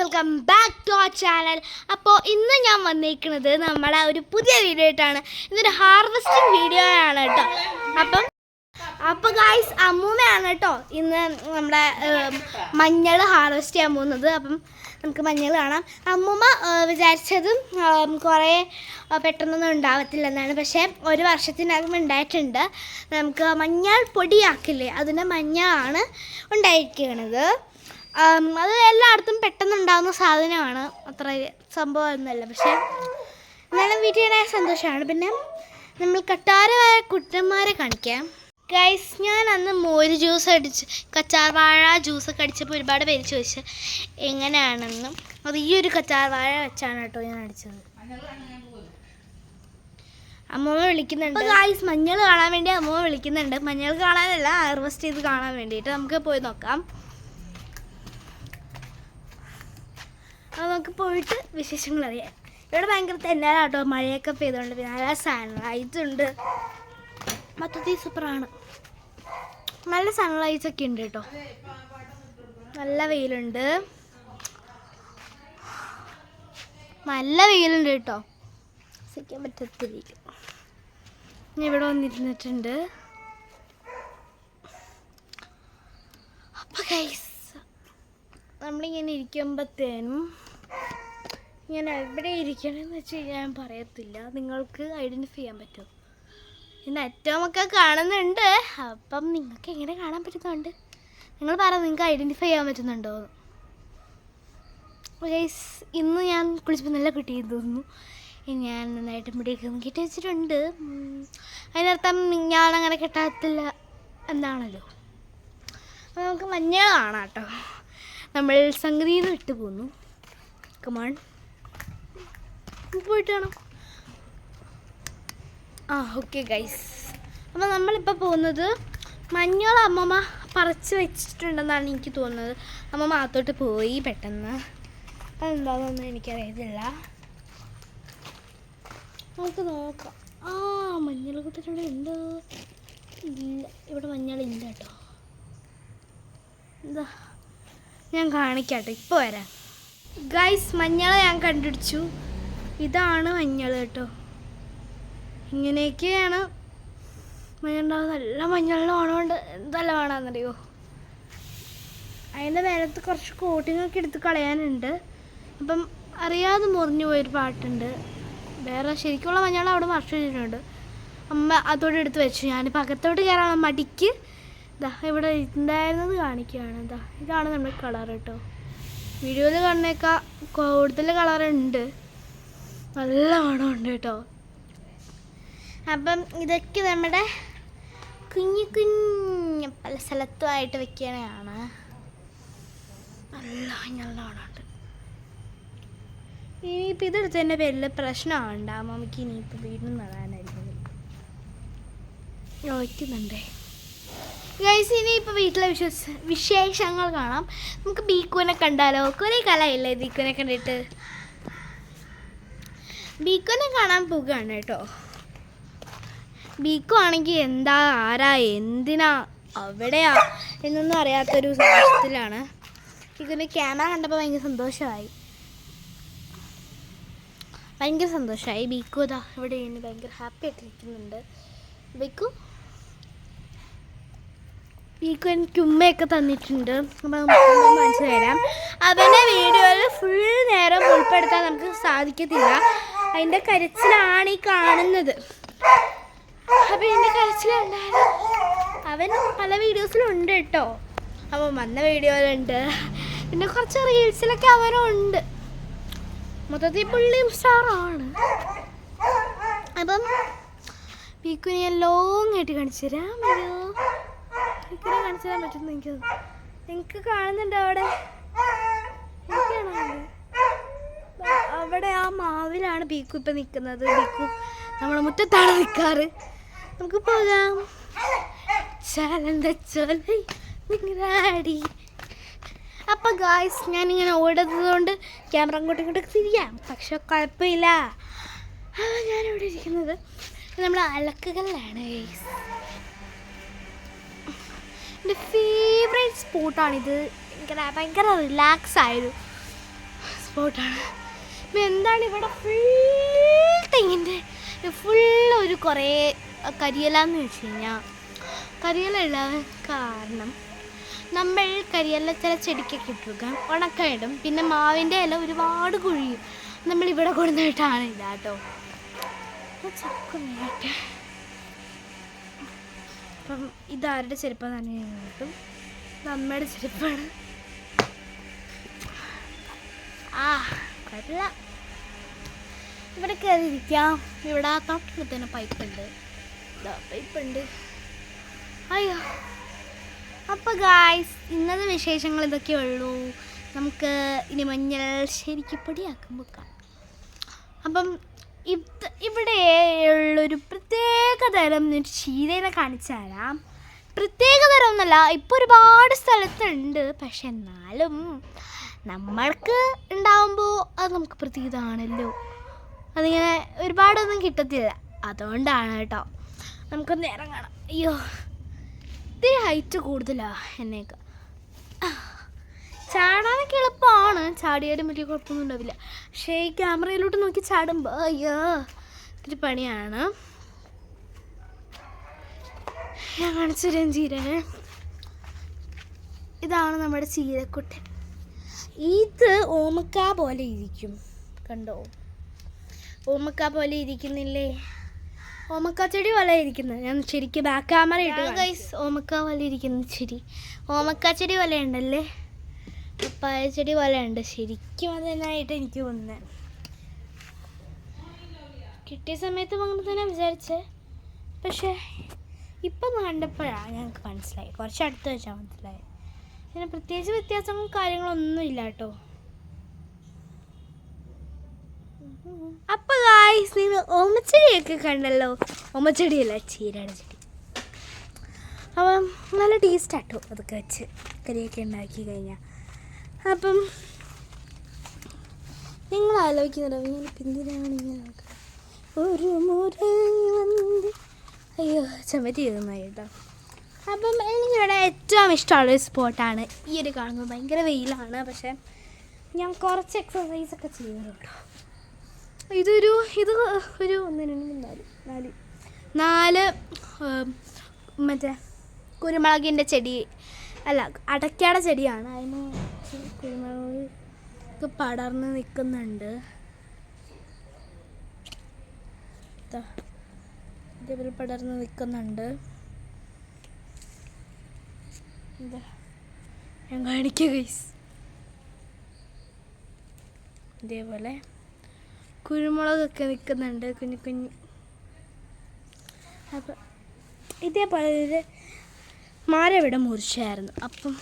Welcome back to our channel അപ്പോൾ ഇന്ന് ഞാൻ വന്നിരിക്കുന്നത് നമ്മുടെ ഒരു പുതിയ വീഡിയോ ആയിട്ടാണ്. ഇന്നൊരു ഹാർവെസ്റ്റിംഗ് വീഡിയോ ആണ് കേട്ടോ. അപ്പം അപ്പോൾ ഗായ്സ് അമ്മൂമ്മയാണ് കേട്ടോ ഇന്ന് നമ്മുടെ മഞ്ഞൾ ഹാർവെസ്റ്റ് ചെയ്യാൻ പോകുന്നത്. അപ്പം നമുക്ക് മഞ്ഞൾ കാണാം. അമ്മൂമ്മ വിചാരിച്ചതും കുറേ പെട്ടെന്നൊന്നും ഉണ്ടാവത്തില്ലെന്നാണ്. പക്ഷേ ഒരു വർഷത്തിനകം ഉണ്ടായിട്ടുണ്ട്. നമുക്ക് മഞ്ഞൾ പൊടിയാക്കില്ലേ? അതിന്റെ മഞ്ഞളാണ് ഉണ്ടായിരിക്കുന്നത് അത് എല്ലായിടത്തും പെട്ടെന്ന് ഉണ്ടാകുന്ന സാധനമാണ്. അത്ര സംഭവമൊന്നുമല്ല. പക്ഷേ എന്നാലും വീട്ടിലെ സന്തോഷമാണ്. പിന്നെ നമ്മൾ കട്ടാരമായ കുട്ടന്മാരെ കാണിക്കാം. ഗൈസ് ഞാൻ അന്ന് മോര് ജ്യൂസ് അടിച്ച് കച്ചാർവാഴ ജ്യൂസൊക്കെ അടിച്ചപ്പോൾ ഒരുപാട് പേര് ചോദിച്ചു എങ്ങനെയാണെന്നും? അത് ഈ ഒരു കച്ചാർവാഴ വെച്ചാണ് കേട്ടോ ഞാൻ അടിച്ചത്. അമ്മമ്മ വിളിക്കുന്നുണ്ട്. ഗൈസ് മഞ്ഞൾ കാണാൻ വേണ്ടി അമ്മമ്മ വിളിക്കുന്നുണ്ട്. മഞ്ഞൾ കാണാനല്ല ഹാർവെസ്റ്റ് ചെയ്ത് കാണാൻ വേണ്ടിയിട്ട് നമുക്ക് പോയി നോക്കാം അപ്പോൾ നമുക്ക് പോയിട്ട് വിശേഷങ്ങൾ അറിയാം. ഇവിടെ ഭയങ്കര തെന്നാലാട്ടോ മഴയൊക്കെ പെയ്തുകൊണ്ട് നല്ല സൺലൈറ്റ് ഉണ്ട്. മൊത്തത്തിൽ സൂപ്പറാണ്. നല്ല സൺലൈറ്റ്സ് ഒക്കെ ഉണ്ട് കേട്ടോ. നല്ല വെയിലുണ്ട്. നല്ല വെയിലുണ്ട് കേട്ടോ. സഹിക്കാൻ പറ്റാത്ത വെയിൽ ഞാൻ ഇവിടെ വന്നിരുന്നിട്ടുണ്ട്. അപ്പോൾ കൈസ് നമ്മളിങ്ങനെ ഇരിക്കുമ്പോഴത്തേനും ഞാൻ എവിടെ ഇരിക്കണമെന്ന് വെച്ച് ഞാൻ പറയത്തില്ല. നിങ്ങൾക്ക് ഐഡന്റിഫൈ ചെയ്യാൻ പറ്റും? ഇന്ന് ഏറ്റവും ഒക്കെ കാണുന്നുണ്ട്. അപ്പം നിങ്ങൾക്ക് എങ്ങനെ കാണാൻ പറ്റുന്നുണ്ട്? നിങ്ങൾ പറ നിങ്ങൾക്ക് ഐഡന്റിഫൈ ചെയ്യാൻ പറ്റുന്നുണ്ടോ? ഗൈസ് ഇന്ന് ഞാൻ കുളിച്ചപ്പോൾ നല്ല കിട്ടി തോന്നുന്നു. ഞാൻ നന്നായിട്ട് മുടിയൊക്കെ കെട്ടി വെച്ചിട്ടുണ്ട്. അതിനർത്ഥം ഞാൻ കെട്ടാത്തില്ല കിട്ടാത്തില്ല അപ്പോൾ നമുക്ക് മഞ്ഞ കാണാം കേട്ടോ. നമ്മൾ സംഗതിയിൽ വിട്ടു പോന്നു കമാൺ പോയിട്ട് ആ ഓക്കെ ഗൈസ് അപ്പോൾ നമ്മളിപ്പോൾ പോകുന്നത് മഞ്ഞൾ അമ്മമ്മ പറിച്ച് വെച്ചിട്ടുണ്ടെന്നാണ് എനിക്ക് തോന്നുന്നത്. അമ്മമ്മ അകത്തോട്ട് പോയി പെട്ടെന്ന്. അതെന്താണെന്നൊന്നും എനിക്കറിയത്തില്ല. നമുക്ക് നോക്കാം. ആ മഞ്ഞൾ കൂട്ടിട്ടുണ്ട് ഉണ്ട് ഇല്ല ഇവിടെ മഞ്ഞളില്ല കേട്ടോ. എന്താ? ഞാൻ കാണിക്കാട്ടോ. ഇപ്പോൾ വരാം. ഗൈസ് മഞ്ഞൾ ഞാൻ കണ്ടുപിടിച്ചു. ഇതാണ് മഞ്ഞൾ കേട്ടോ. ഇങ്ങനെയൊക്കെയാണ്. മഞ്ഞളുണ്ടാവുക നല്ല മഞ്ഞളുടെ ഓണമുണ്ട്. എന്തല്ല വേണമെന്നറിയോ അതിന്റെ മേലത്ത് കുറച്ച് കോട്ടിങ്ങൊക്കെ എടുത്ത് കളയാനുണ്ട്. അപ്പം അറിയാതെ മുറിഞ്ഞു പോയൊരു പാട്ടുണ്ട്. വേറെ ശരിക്കുള്ള മഞ്ഞൾ അവിടെ മറച്ചു വെച്ചിട്ടുണ്ട് അമ്മ അതോടെ എടുത്ത് വെച്ചു. ഞാനിപ്പോൾ അകത്തോട്ട് കയറാൻ മടിക്ക് ഇതാ ഇവിടെ ഉണ്ടായിരുന്നത് കാണിക്കുകയാണ്. ഇതാ ഇതാണ് നമ്മുടെ കളർ കേട്ടോ. വീഡിയോയിൽ കാണുന്നേക്കാൾ കൂടുതൽ കളറുണ്ട് നല്ല മണമുണ്ട് കേട്ടോ. അപ്പം ഇതൊക്കെ നമ്മുടെ കുഞ്ഞു കുഞ്ഞു പല സ്ഥലത്തുമായിട്ട് വെക്കണതാണ് നല്ല നല്ല മണമുണ്ട്. ഇനിയിപ്പോൾ ഇതെടുത്ത് എന്റെ പേരിൽ പ്രശ്നമുണ്ട് മമ്മിക്ക് ഇനിയിപ്പോൾ വീണ്ടും നടാനായിരിക്കും. വയ്ക്കുന്നുണ്ടേ ഗൈസ് ഇനി ഇപ്പോൾ വീട്ടിലെ വിശ്വസ വിശേഷങ്ങൾ കാണാം. നമുക്ക് ബീക്കുവിനെ കണ്ടാലോ? കുറേ കാലമായില്ലേ ബീക്കുവിനെ കണ്ടിട്ട്. ബീക്കുവിനെ കാണാൻ പോകുകയാണ് കേട്ടോ. ബീക്കോ ആണെങ്കിൽ എന്താ ആരാ എന്തിനാ അവിടെയാ എന്നൊന്നും അറിയാത്തൊരു സന്തോഷത്തിലാണ് ബീക്കോന്റെ ക്യാമറ കണ്ടപ്പോൾ ഭയങ്കര സന്തോഷമായി. ഭയങ്കര സന്തോഷമായി. ബീക്കു ഇതാ ഇവിടെ ഇനി ഭയങ്കര ഹാപ്പി ആയിട്ടിരിക്കുന്നുണ്ട് ബീക്കു? ബീക്കു എനിക്ക് ഉമ്മയൊക്കെ തന്നിട്ടുണ്ട്. അപ്പം കാണിച്ചു അവന്റെ വീഡിയോയിൽ ഫുൾ നേരം ഉൾപ്പെടുത്താൻ നമുക്ക് സാധിക്കത്തില്ല. അതിന്റെ കരച്ചിലാണ് ഈ കാണുന്നത്. അപ്പം എന്റെ കരച്ചിലുണ്ടായാലും അവൻ പല വീഡിയോസിലും ഉണ്ട് കേട്ടോ. അവൻ വന്ന വീഡിയോയിലുണ്ട്. പിന്നെ കുറച്ച് റീൽസിലൊക്കെ അവനും ഉണ്ട് മൊത്തത്തിൽ പുള്ളിയും സ്റ്റാറാണ് അപ്പം പീക്കുനെ ഞാൻ ലോങ് ആയിട്ട് കാണിച്ചു തരാം. ഒരു പീക്കുനെ കാണിച്ചു തരാൻ പറ്റുന്നു എനിക്ക് നിങ്ങൾക്ക് കാണുന്നുണ്ടോ അവിടെ? എനിക്ക് അവിടെ ആ മാവിലാണ് ബീക്കു ഇപ്പം നിൽക്കുന്നത് ബീക്കു നമ്മുടെ മുറ്റത്താണ് നിൽക്കാറ് നമുക്ക് പോകാം. ചലന്ത ചോലൈ നിങ്ങളാടി അപ്പം ഗായ്സ് ഞാനിങ്ങനെ ഓടുന്നതുകൊണ്ട് ക്യാമറ അങ്ങോട്ടും ഇങ്ങോട്ടും തിരിയാം. പക്ഷെ കുഴപ്പമില്ല. ഞാൻ ഞാനിവിടെ ഇരിക്കുന്നത് നമ്മൾ അലക്കുകളിലാണ് ഗൈസ് എന്റെ ഫേവറേറ്റ് സ്പോട്ടാണിത് ഭയങ്കര ഭയങ്കര റിലാക്സ് ആയൊരു സ്പോട്ടാണ് എന്താണ് ഇവിടെ ഫുൾ തെങ്ങിന്റെ ഫുൾ ഒരു കുറേ കരിയില എന്ന് വെച്ച് കഴിഞ്ഞാൽ കരിയല കാരണം നമ്മൾ കരിയല ചില ചെടിക്കൊക്കെ ഇട്ടുക ഉണക്കയിടും പിന്നെ മാവിന്റെ ഇല ഒരുപാട് കുഴിയും. നമ്മൾ ഇവിടെ കൊടുത്തിട്ടാണ് ഇതാട്ടോ ചക്ക വേട്ടെ അപ്പം ഇതാരുടെ ചെരുപ്പം തന്നെ കിട്ടും നമ്മുടെ ചെരുപ്പാണ്. ആ കുഴപ്പമില്ല ഇവിടെ കയറിയിരിക്കാം ഇവിടെ തൊട്ടടുത്തന്നെ പൈപ്പുണ്ട്. ഇതാ പൈപ്പുണ്ട്. അയ്യോ. അപ്പോൾ ഗായ്സ് ഇന്നത്തെ വിശേഷങ്ങൾ ഇതൊക്കെ ഉള്ളൂ. നമുക്ക് ഇനി മഞ്ഞൾ ശരിക്ക് പൊടിയാക്കുമ്പോൾ അപ്പം ഇവിടെ ഉള്ളൊരു പ്രത്യേക തരം ഒരു ചീരനെ കാണിച്ചു പ്രത്യേക തരം എന്നല്ല ഇപ്പോൾ ഒരുപാട് സ്ഥലത്തുണ്ട്. പക്ഷെ എന്നാലും നമ്മൾക്ക് ഉണ്ടാവുമ്പോൾ അത് നമുക്ക് പ്രത്യേകതാണല്ലോ അതിങ്ങനെ ഒരുപാടൊന്നും കിട്ടത്തില്ല. അതുകൊണ്ടാണ് കേട്ടോ. നമുക്കൊന്ന് ഇറങ്ങണം. അയ്യോ ഇത്തിരി ഹൈറ്റ് കൂടുതലാണ് എന്നേക്ക്. ചാടാനൊക്കെ എളുപ്പമാണ് ചാടിയാലും വലിയ കുഴപ്പമൊന്നും ഉണ്ടാവില്ല. പക്ഷേ ഈ ക്യാമറയിലോട്ട് നോക്കി ചാടുമ്പോൾ അയ്യോ ഇത്തിരി പണിയാണ്. ഞാൻ കാണിച്ചു തരാം ചീരനെ ഇതാണ് നമ്മുടെ ചീരക്കുട്ടൻ. ഇത് ഓമക്ക പോലെ ഇരിക്കും. കണ്ടോ? ഓമക്ക പോലെ ഇരിക്കുന്നില്ലേ? ഓമക്ക ചെടി പോലെ ഇരിക്കുന്നത് ഞാൻ ശരിക്കും ബാക്ക് ക്യാമറ ഇട്ട് ഗൈസ് ഓമക്ക പോലെ ഇരിക്കുന്ന ചെടി. ഓമക്ക ചെടി പോലെ ഉണ്ടല്ലേ? പപ്പായ ചെടി പോലെ ഉണ്ട്. ശരിക്കും അത് തന്നെയായിട്ട് എനിക്ക് തോന്നുന്നത് കിട്ടിയ സമയത്ത് അങ്ങനെ തന്നെ വിചാരിച്ചേ. പക്ഷേ ഇപ്പം കണ്ടപ്പോഴാണ് ഞങ്ങൾക്ക് മനസ്സിലായി കുറച്ച് അടുത്ത് വെച്ചാൽ മനസ്സിലായി പിന്നെ പ്രത്യേകിച്ച് വ്യത്യാസങ്ങളും കാര്യങ്ങളൊന്നും ഇല്ല കേട്ടോ അപ്പൊ ഗായ്സ് നിങ്ങൾ ഓമച്ചെടിയൊക്കെ കണ്ടല്ലോ? ഓമച്ചെടിയല്ല ചീരാട് ചെടി. അപ്പം നല്ല ടേസ്റ്റാട്ടോ അതൊക്കെ വെച്ച് കറിയൊക്കെ ഉണ്ടാക്കി കഴിഞ്ഞാൽ അപ്പം നിങ്ങൾ ആലോചിക്കുന്നുണ്ടോ ഇങ്ങനെ എന്തിനാണ് ഇങ്ങനെ ഒരു മുറി അയ്യോ ചമ്മറ്റി ഇരുന്നായി കേട്ടോ. അപ്പം എനിക്കിവിടെ ഏറ്റവും ഇഷ്ടമുള്ളൊരു സ്പോട്ടാണ് ഈ ഒരു കാണുന്നത് ഭയങ്കര വെയിലാണ് പക്ഷേ ഞാൻ കുറച്ച് എക്സസൈസൊക്കെ ചെയ്യുന്നുണ്ട് ഇതൊരു ഇത് ഒരു ഒന്ന് രണ്ട് നാല്. നാല് നാല് മറ്റേ കുരുമുളകിന്റെ ചെടി. അല്ല അടയ്ക്കയുടെ ചെടിയാണ്. അതിന് കുരുമുളക് പടർന്ന് നിൽക്കുന്നുണ്ട്. ഇതേപോലെ പടർന്ന് നിൽക്കുന്നുണ്ട്. ഞാൻ കാണിക്കുക ഗൈസ് ഇതേപോലെ. കുരുമുളകൊക്കെ നിൽക്കുന്നുണ്ട് കുഞ്ഞു കുഞ്ഞു. അപ്പം ഇതേപോലെ ഒരു മരം ഇവിടെ മുറിച്ചായിരുന്നു. അപ്പം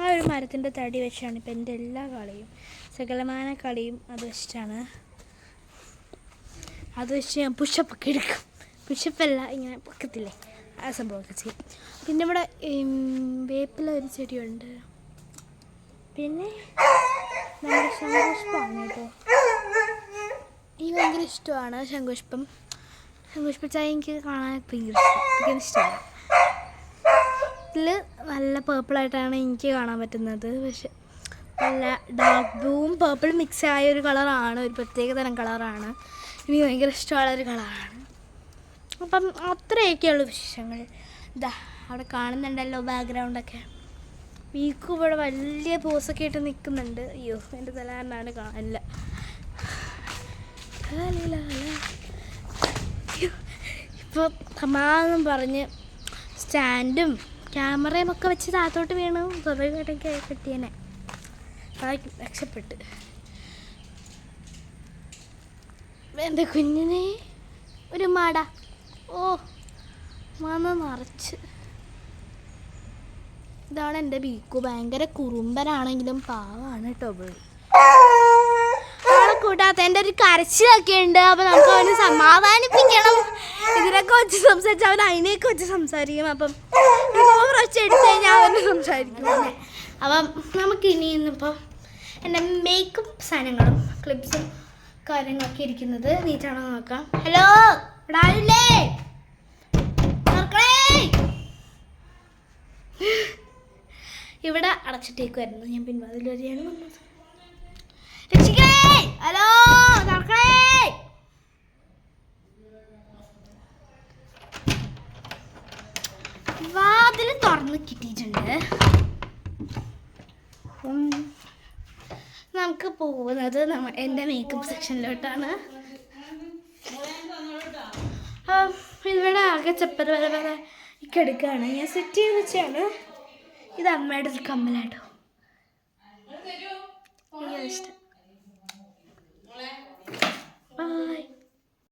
ആ ഒരു മരത്തിന്റെ തടി വെച്ചാണ് ഇപ്പം എന്റെ എല്ലാ കളിയും സകലമാന കളിയും അത് വെച്ചിട്ടാണ്. അത് വെച്ച് ഞാൻ പുഷപ്പൊക്കെ എടുക്കും. പുഷപ്പല്ല ഇങ്ങനെ പൊക്കത്തില്ലേ? ആ സംഭവമൊക്കെ ചെയ്യും. പിന്നെ ഇവിടെ വേപ്പില ഒരു ചെടിയുണ്ട്. പിന്നെ നമ്മുടെ സന്തോഷമാണ് കേട്ടോ. ഈ ഭയങ്കര ഇഷ്ടമാണ് ശംഖുഷ്പം ശംഖുഷ്പച്ചായ എനിക്ക് കാണാൻ ഭയങ്കര ഭയങ്കര ഇഷ്ടമാണ്. ഇതിൽ നല്ല പേർപ്പിളായിട്ടാണ് എനിക്ക് കാണാൻ പറ്റുന്നത്. പക്ഷെ നല്ല ഡാർക്ക് ബ്ലൂവും പേർപ്പിൾ മിക്സ് ആയ ഒരു കളറാണ് ഒരു പ്രത്യേക തരം കളറാണ് എനിക്ക് ഭയങ്കര ഇഷ്ടമുള്ള ഒരു കളറാണ് അപ്പം അത്രയൊക്കെയുള്ളൂ വിശേഷങ്ങൾ. ഇതാ അവിടെ കാണുന്നുണ്ടല്ലോ ബാക്ക്ഗ്രൗണ്ടൊക്കെ വീക്കും ഇവിടെ വലിയ പോസൊക്കെ ആയിട്ട് നിൽക്കുന്നുണ്ട്. അയ്യോ എന്റെ തലാറിനാണ് കാണില്ല ഇപ്പോൾ സമാധാനം പറഞ്ഞ് സ്റ്റാൻഡും ക്യാമറയും ഒക്കെ വെച്ച് താത്തോട്ട് വീണു. സ്വാഭാവികമായിട്ടൊക്കെ കിട്ടിയനെ. രക്ഷപ്പെട്ട്. എന്റെ കുഞ്ഞിനെ. ഒരു മാട. ഓ മണ നിറച്ച്. ഇതാണ് എന്റെ ബീക്കു. ഭയങ്കര കുറുമ്പനാണെങ്കിലും പാവാണ് കേട്ടോ പോയി ആളെ കൂട്ടാത്ത എന്റെ ഒരു കരച്ചിലൊക്കെ ഉണ്ട് അപ്പോൾ നമുക്ക് അവന് സമാധാനിപ്പിക്കണം. ഇതിനൊക്കെ വെച്ച് സംസാരിച്ച് അവൻ അതിനെയൊക്കെ വെച്ച് സംസാരിക്കും. അപ്പം ഓവർ വെച്ച് എടുത്തു കഴിഞ്ഞാൽ അവന് സംസാരിക്കും. അപ്പം നമുക്ക് ഇനി ഇന്നിപ്പം എന്റെ മേക്കപ്പ് സാധനങ്ങളും ക്ലിപ്സും കാര്യങ്ങളൊക്കെ ഇരിക്കുന്നത് നീറ്റാണോ നോക്കാം. ഹലോ നോക്കണേ ഇവിടെ അടച്ചിട്ടേക്കുമായിരുന്നു ഞാൻ പിൻവാതിൽ വരെയാണ് വന്നത് രക്ഷിക്കേ? ഹലോ തുറക്കണേ. വാതിൽ തുറന്ന് കിട്ടിയിട്ടുണ്ട്. നമുക്ക് പോകുന്നത് നമ്മ എന്റെ മേക്കപ്പ് സെക്ഷനിലോട്ടാണ് ഇവിടെ ആകെ ചെപ്പര വരെ വരെ കിടക്കുകയാണ് ഞാൻ സെറ്റ് ചെയ്ത് വെച്ചാണ് ഇത് അമ്മയുടെ ഒരു കമ്മലാട്ടോ. ഇഷ്ടം. Bye.